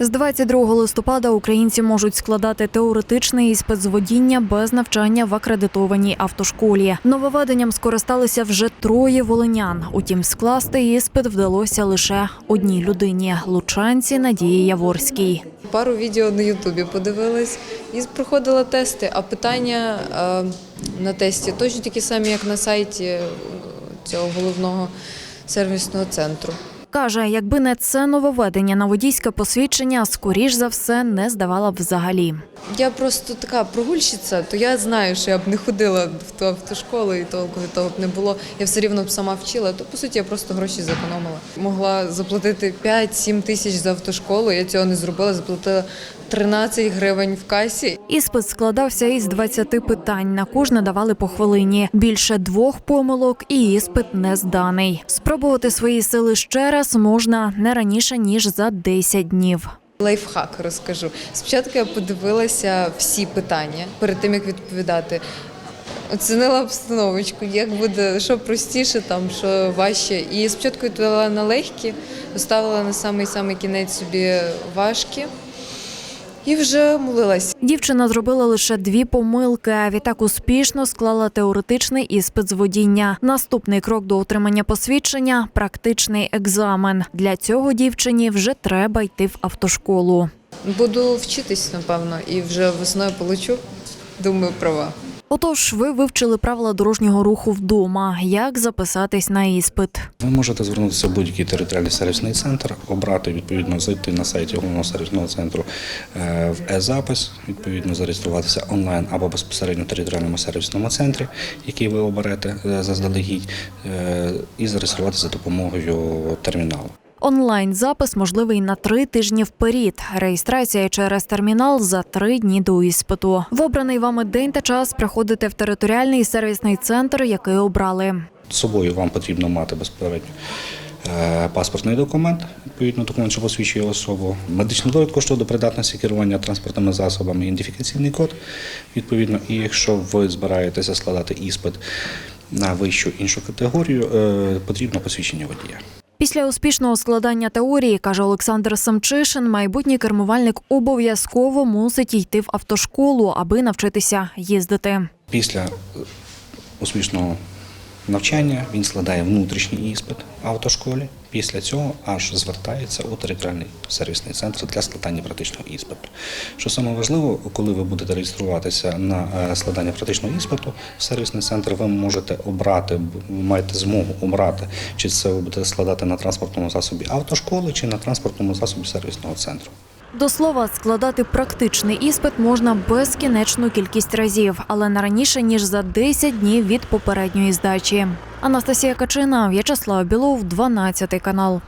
З 22 листопада українці можуть складати теоретичний іспит з водіння без навчання в акредитованій автошколі. Нововведенням скористалися вже троє волинян. Утім, скласти іспит вдалося лише одній людині лучанці Надії Яворській. Пару відео на Ютубі подивилась і проходила тести. А питання е, на тесті точно такі самі, як на сайті цього головного сервісного центру. Каже, якби не це нововведення на водійське посвідчення, скоріш за все не здавала б взагалі. Я просто така прогульщиця, то я знаю, що я б не ходила в ту автошколу і толку того б не було. Я все рівно б сама вчила, то по суті я просто гроші зекономила. Могла заплатити 5-7 тисяч за автошколу. Я цього не зробила, заплатила 13 гривень в касі. Іспит складався із 20 питань. На кожне давали по хвилині. Більше двох помилок і іспит не зданий. Спробувати свої сили ще раз можна не раніше ніж за 10 днів. Лайфхак розкажу. Спочатку я подивилася всі питання перед тим, як відповідати. Оцінила обстановочку, як буде, що простіше, там, що важче. І спочатку відповіла на легкі, поставила на самий самий кінець собі важкі і вже молилась. Дівчина зробила лише дві помилки. а Відтак успішно склала теоретичний іспит з водіння. Наступний крок до отримання посвідчення практичний екзамен. Для цього дівчині вже треба йти в автошколу. Буду вчитись, напевно, і вже весною получу, думаю, права. Отож, ви вивчили правила дорожнього руху вдома. Як записатись на іспит? Ви можете звернутися в будь-який територіальний сервісний центр, обрати відповідно зайти на сайті головного сервісного центру е, в е-запис, відповідно зареєструватися онлайн або безпосередньо в територіальному сервісному центрі, який ви оберете е, заздалегідь, е, і зареєструватися за допомогою терміналу. Онлайн запис можливий на три тижні вперед. Реєстрація через термінал за три дні до іспиту. В обраний вами день та час приходите в територіальний сервісний центр, який обрали. З собою вам потрібно мати безпосередньо е, паспортний документ, відповідно документ, що посвідчує особу, медичну довідку щодо придатності керування транспортними засобами, ідентифікаційний код, відповідно, і якщо ви збираєтеся складати іспит на вищу іншу категорію, е, потрібно посвідчення водія. Після успішного складання теорії, каже Олександр Самчишин, майбутній кермувальник обов'язково мусить йти в автошколу, аби навчитися їздити. Після успішного навчання він складає внутрішній іспит в автошколі. Після цього аж звертається у територіальний сервісний центр для складання практичного іспиту. Що саме важливо, коли ви будете реєструватися на е, складання практичного іспиту в сервісний центр, ви можете обрати, маєте змогу обрати, чи це ви будете складати на транспортному засобі автошколи, чи на транспортному засобі сервісного центру. До слова, складати практичний іспит можна безкінечну кількість разів, але не раніше ніж за 10 днів від попередньої здачі. Анастасія Качина, В'ячеслав Білов, 12 канал.